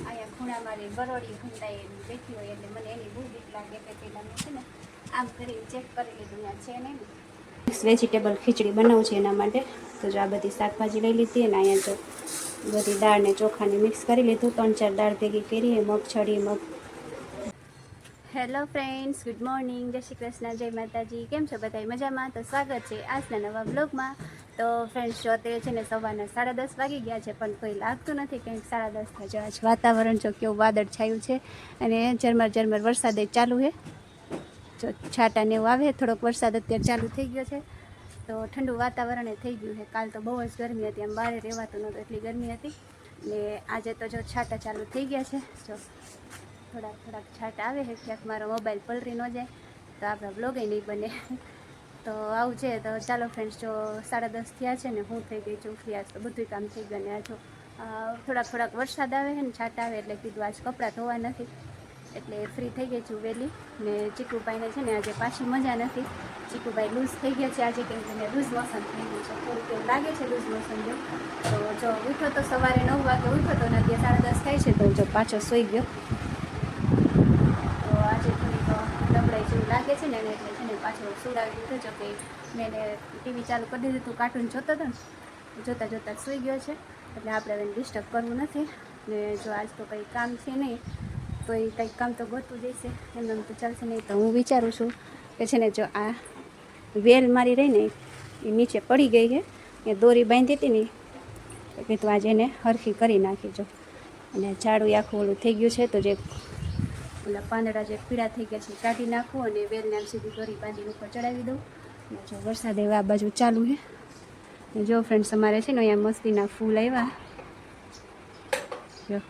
અહીંયા ખૂણા મારી બરોડી ભંડાઈ બેઠી હોય એટલે મને એની બહુ બીક લાગે કે પહેલાં છે ને આમ કરીને ચેક કરી લીધું છે નહીં મિક્સ વેજીટેબલ ખીચડી બનાવું છે એના માટે. તો જો આ બધી શાકભાજી લઈ લીધી અને અહીંયા જો બધી દાળને ચોખાને મિક્સ કરી લીધું, ત્રણ ચાર દાળ ભેગી કરી, મગ છડી મગ. હેલો ફ્રેન્ડ્સ ગુડ મોર્નિંગ જય શ્રી કૃષ્ણ, જય માતાજી. કેમ છો બધા મજામાં? તો સ્વાગત છે આજના નવા બ્લોગમાં તો ફ્રેન્ડ્સ જો તે છે ને સવારના સાડા દસ વાગી ગયા છે, પણ કોઈ લાગતું નથી કંઈક સાડા દસ થાય આજ વાતાવરણ જો કેવું વાદળ છાયું છે અને ઝરમર ઝરમર વરસાદ ચાલુ છે. જો છાટા ને એવું આવે, થોડોક વરસાદ અત્યારે ચાલુ થઈ ગયો છે. તો ઠંડુ વાતાવરણ થઈ ગયું છે. કાલ તો બહુ જ ગરમી હતી આમ બહાર રહેવાતું નહોતું એટલી ગરમી હતી. ને આજે તો જો છાટા ચાલુ થઈ ગયા છે. જો થોડાક થોડાક છાટા આવે છે, ક્યાંક મારો મોબાઈલ પલરી ન જાય, તો આપણા બ્લોગે નહીં બને. તો આવું છે, તો ચાલો ફ્રેન્ડ્સ જો સાડા દસ થયા છે ને, હું થઈ ગઈ છું ફ્રી આજ તો બધું કામ થઈ ગયું ને થોડાક થોડાક વરસાદ આવે છે ને, છાંટ આવે, એટલે કીધું આજ કપડાં ધોવા નથી, એટલે ફ્રી થઈ ગઈ છું વહેલી, ને ચીકુભાઈને છે ને, આજે પાછી મજા નથી, ચીકુભાઈ લૂઝ થઈ ગયા છે, આજે કેમ કે લૂઝ મોસમ થઈ ગયું છે, થોડુંક લાગે છે લૂઝ મોશન જો તો જો ઉઠો તો સવારે નવ વાગે ઉઠો તો ને સાડા દસ થાય છે, તો જો પાછો સૂઈ ગયો. તો આજે થોડીક નબળાઈ જેવું લાગે છે ને એટલે પાછો સુડાવી દીધો, જો કે મેં ટીવી ચાલુ કરી દીધું હતું કાર્ટૂન જોતો હતો ને જોતાં જોતાં સૂઈ ગયો છે. એટલે આપણે એને ડિસ્ટર્બ કરવું નથી. ને જો આજ તો કંઈ કામ છે નહીં, તો એ કંઈક કામ તો ગોતવું જઈશે એમ તો ચાલશે નહીં. તો હું વિચારું છું કે છે ને જો આ વેલ મારી રહી ને એ નીચે પડી ગઈ છે, એ દોરી બાંધી હતી ને તો કીધું આજે એને હરખી કરી નાખી જો. અને ઝાડું આખું ઓલું થઈ ગયું છે, તો જે ઓલા પાંદડા જે પીળા થઈ ગયા છે કાઢી નાખું અને વેલને આમ સીધી દોરી બાંધીને ઉપર ચડાવી દઉં. જો વરસાદ એવા આ બાજુ ચાલુ છે. જો ફ્રેન્ડ્સ અમારે છે ને અહીંયા મસ્તીના ફૂલ આવ્યા. જો.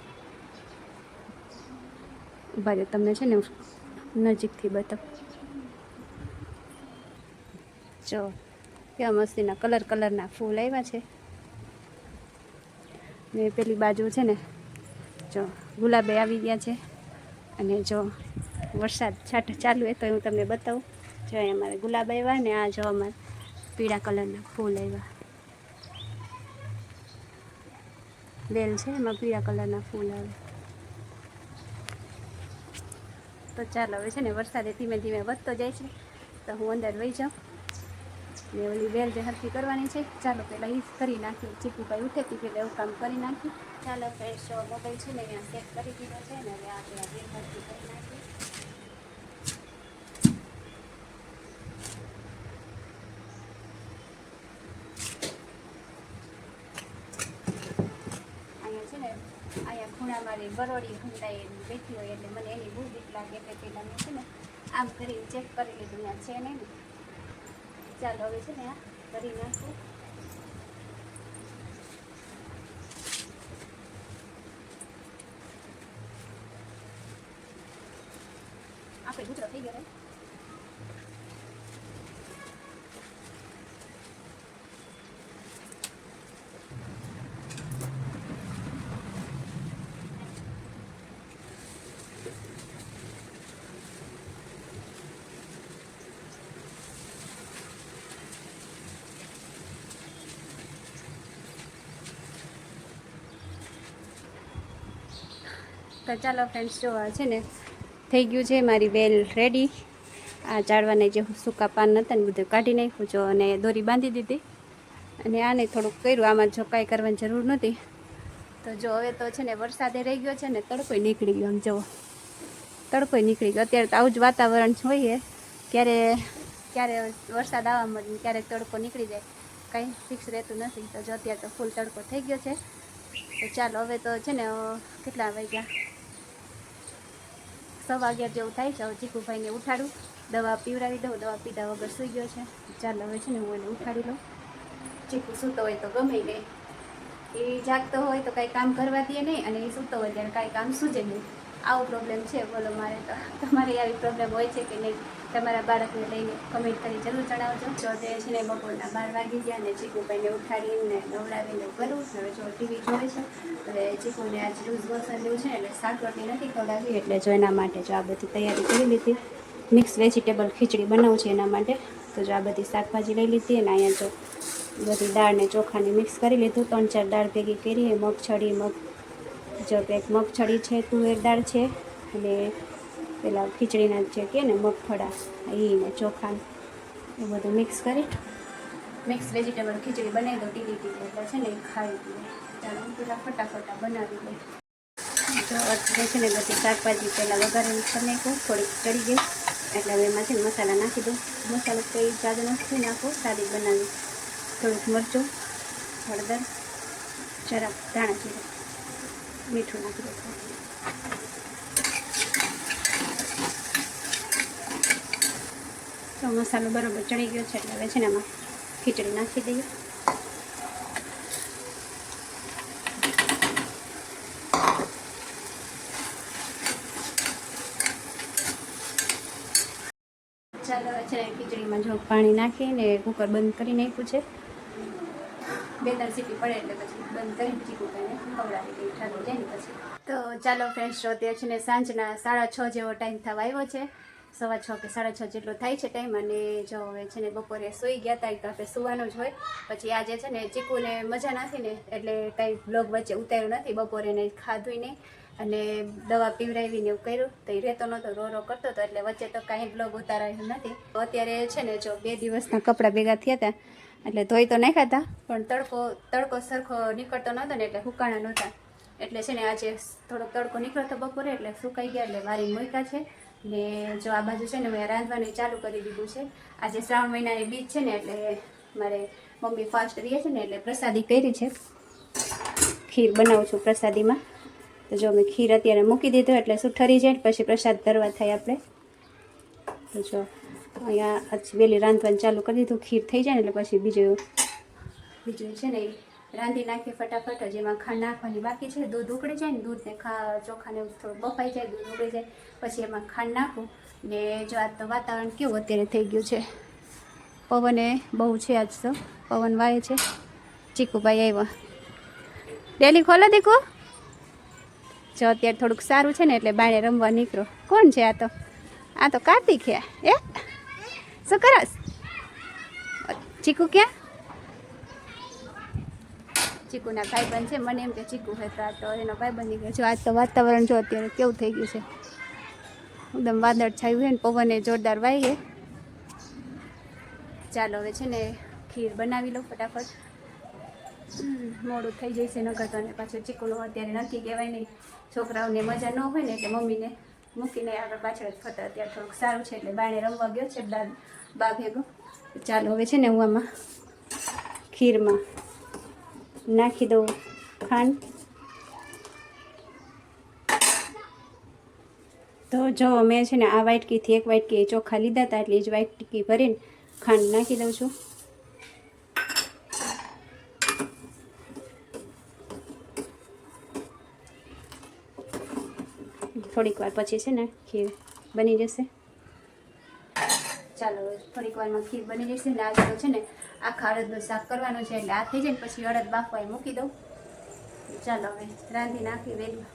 ઊભા રહ્યો તમને છે ને નજીકથી બતાવ. જો, કેવા મસ્તીના કલર કલરના ફૂલ આવ્યા છે. ને પેલી બાજુ છે ને, જો ગુલાબે આવી ગયા છે. અને જો વરસાદ છાંટ ચાલુ હોય તો હું તમને બતાવું. જો અહીંયા અમારે ગુલાબ આવ્યા ને આ જો અમારે પીળા કલરના ફૂલ આવ્યા. બેલ છે, એમાં પીળા કલરના ફૂલ આવે. તો ચાલો, હવે છે ને વરસાદે ધીમે ધીમે વધતો જાય છે. તો હું અંદર વહી જાઉં. ને ઓલી વેલ જે હરકી કરવાની છે, ચાલો પહેલાં એ કરી નાખી ચીકુભાઈ ઉઠે તી પહેલાં એવું કામ કરી નાખ્યું ચાલો ફ્રેશ મોબાઈલ છે ને અહીંયા સેટ કરી દીધો છે ને હવે આપણે વેલ હરકી કરી નાખી અહીંયા ખૂણા મારી બરોડી એની બેઠી હોય એટલે મને એની બહુ બીક લાગે એટલે પહેલાં મેં છે ને આમ કરીને ચેક કરી લીધું, અહીંયા છે નહીં ને. ચાલો હવે છે ને આ કરી નાખું. આપણે ગુજરાત થઈ ગયો તો ચાલો ફ્રેન્ડ્સ જો આ છે ને થઈ ગયું છે મારી બેલ રેડી આ ચાળવાને જે સૂકા પાન હતા ને બધું કાઢી નાખ્યું જો અને દોરી બાંધી દીધી. અને આને થોડુંક કર્યું, આમાં જો કાંઈ કરવાની જરૂર નહોતી. તો જો હવે તો છે ને વરસાદે રહી ગયો છે ને તડકોય નીકળી ગયો આમ જુઓ. તડકોય નીકળી ગયો. અત્યારે તો આવું જ વાતાવરણ જોઈએ. ક્યારે ક્યારે વરસાદ આવવા મળે ક્યારેક તડકો નીકળી જાય. કાંઈ ફિક્સ રહેતું નથી. તો જો અત્યારે તો ફૂલ તડકો થઈ ગયો છે. તો ચાલો, હવે તો છે ને કેટલા વાગ્યા? સવા અગિયાર જેવું થાય છે. હવે ચીકુભાઈને ઉઠાડું. દવા પીવડાવી દઉં. દવા પીધા વગર સૂઈ ગયો છે. ચાલો હવે છે ને હું એને ઉઠાડી લઉં. ચીકુ સૂતો હોય તો ગમે નહીં એ જાગતો હોય તો કાંઈ કામ કરવા દે નહીં અને એ સૂતો હોય ત્યારે કાંઈ કામ સૂજે નહીં. આવો પ્રોબ્લેમ છે. બોલો, મારે તો તમારે આવી પ્રોબ્લેમ હોય છે કે નહીં? તમારા બાળકને લઈને કમેન્ટ કરી જરૂર જણાવજો. જો તે છે ને બપોરના બાર વાગી ગયા ને ચીકુભાઈને ઉઠાડીને નવડાવીને કરું હવે જો ટીવી જોઈ છે હવે ચીકુને આજ લૂઝ મોશન જેવું છે એટલે શાક રોટલી નથી ખવડાવી, એટલે જો એના માટે જો આ બધી તૈયારી કરી લીધી. મિક્સ વેજીટેબલ ખીચડી બનાવું છે એના માટે. તો જો આ બધી શાકભાજી લઈ લીધી અને અહીંયા જો બધી દાળ ને ચોખાને મિક્સ કરી લીધું. ત્રણ ચાર દાળ ભેગી કરી મગ છડી મગ, જો એક મગફળી છે, તુવેર દાળ છે, અને પેલા ખીચડીના જે કહે ને મગફળા એ ને ચોખા એ બધું મિક્સ કરી. મિક્સ વેજીટેબલ ખીચડી બનાવી દો ટીલી ટીલી એટલે છે ને એ ખાઈ લઈએ ચાલો પેલા ફટાફટા બનાવી લઈ તો અત્યારે છે ને બધી શાકભાજી પહેલાં વઘારીને કરી નાખું થોડીક ચડી ગઈ. એટલે હવે એમાંથી મસાલા નાખી દઉં. મસાલો કંઈ જાદુ નથી નાખો સાદી બનાવી. થોડુંક મરચું હળદર જરાક ધાણા જીરું મીઠું નાખી દઉં. તો મસાલો બરોબર ચડી ગયો છે એટલે હવે છે ને એમાં ખીચડી નાખી દઈએ. ચાલો છે ખીચડીમાં જો પાણી નાખીને કુકર બંધ કરી નાખ્યું છે. બે ત્રણ સીટી પડે એટલે પછી બંધ કરી પછી કરીને ખવડાવી દઈએ ઠંડુ જાય ને પછી. તો ચાલો ફ્રેન્ડ્સ અત્યારે છે ને સાંજના સાડા છ જેવો ટાઈમ થવા આવ્યો છે. સવા છ કે સાડા છ જેટલો થાય છે ટાઈમ અને જો હવે છે ને બપોરે સૂઈ ગયા હતા તો આપણે સૂવાનું જ હોય. પછી આજે છે ને ચીકુને મજા નથી ને, એટલે કાંઈ બ્લોગ વચ્ચે ઉતાર્યું નથી. બપોરે ને ખાધું નહીં અને દવા પીવરાવીને એવું કર્યું. તો એ રહેતો નહોતો, રો રો કરતો હતો, એટલે વચ્ચે તો કાંઈ બ્લોગ ઉતારાયું નથી. તો અત્યારે છે ને જો બે દિવસના કપડાં ભેગા થયા હતા એટલે ધોઈ તો નાખ્યા હતા પણ તડકો તડકો સરખો નીકળતો નહોતો ને, એટલે હુકાણા નહોતા. એટલે છે ને આજે થોડોક તડકો નીકળતો બપોરે, એટલે સુકાઈ ગયા, એટલે વારી મૂક્યા છે. ને જો આ બાજુ છે ને મેં રાંધવાનું ચાલુ કરી દીધું છે. આજે શ્રાવણ મહિનાની બીજ છે ને એટલે મારે મમ્મી ફાસ્ટ રહે છે ને એટલે પ્રસાદી કરી છે. ખીર બનાવું છું પ્રસાદીમાં. તો જો મેં ખીર અત્યારે મૂકી દીધો એટલે શું ઠરી જાય પછી પ્રસાદ ધરવા થાય આપણે. તો જો અહીંયા વહેલી રાંધવાનું ચાલુ કરી દીધું. ખીર થઈ જાય ને એટલે પછી બીજું બીજું છે ને રાંધી નાખીએ ફટાફટ જેમાં ખાંડ નાખવાની બાકી છે. દૂધ ઉકળી જાય ને, દૂધને ખા, ચોખાને થોડું બફાઈ જાય, દૂધ ઉકળી જાય. પછી એમાં ખાંડ નાખું ને જો આજ તો વાતાવરણ કેવું અત્યારે થઈ ગયું છે. પવને બહુ છે આજ તો. પવન વાય છે. ચીકુભાઈ આવ્યા. ડેલી ખોલો દીકુ. જો અત્યારે થોડુંક સારું છે ને, એટલે બાણે રમવા નીકળો. કોણ છે આ તો? આ તો કાર્તિક છે. એ શું કરસ? ચીકુ ક્યાં? ચીકુના ભાઈબંધ છે, મને એમ કે ચીકુ હતા તો એનો ભાઈબંધ ગયો જો આજ તો વાતાવરણ જો અત્યારે કેવું થઈ ગયું છે. એકદમ વાદળ છાયું છે ને, પવને જોરદાર વાઈએ ચાલો હવે છે ને ખીર બનાવી લો ફટાફટ. મોડું થઈ જશે નગર તો પાછું ચીકુનું અત્યારે નક્કી કહેવાય નહીં. છોકરાઓને મજા ન હોય ને એટલે મમ્મીને મૂકીને આગળ પાછળ જ ફરતા. અત્યારે થોડુંક સારું છે એટલે બાણે રમવા ગયો છે બા ભેગો. ચાલો હવે છે ને હું આમાં ખીરમાં નાખી દઉં ખાંડ. તો જો મેં છે ને આ વાટકીથી એક વાટકી ચોખા લીધા હતા એટલે જ વાટકી ભરીને ખાંડ નાખી દઉં છું. થોડીક વાર પછી છે ને ખીર બની જશે. ચાલો થોડીક વારમાં ખીર બની જશે ને આજે છે ને આખા અડદનું શાક કરવાનું છે, એટલે આ થઈ જાય ને પછી અડદ બાફવા મૂકી દઉં. ચાલો, હવે રાંધી નાખી વેલું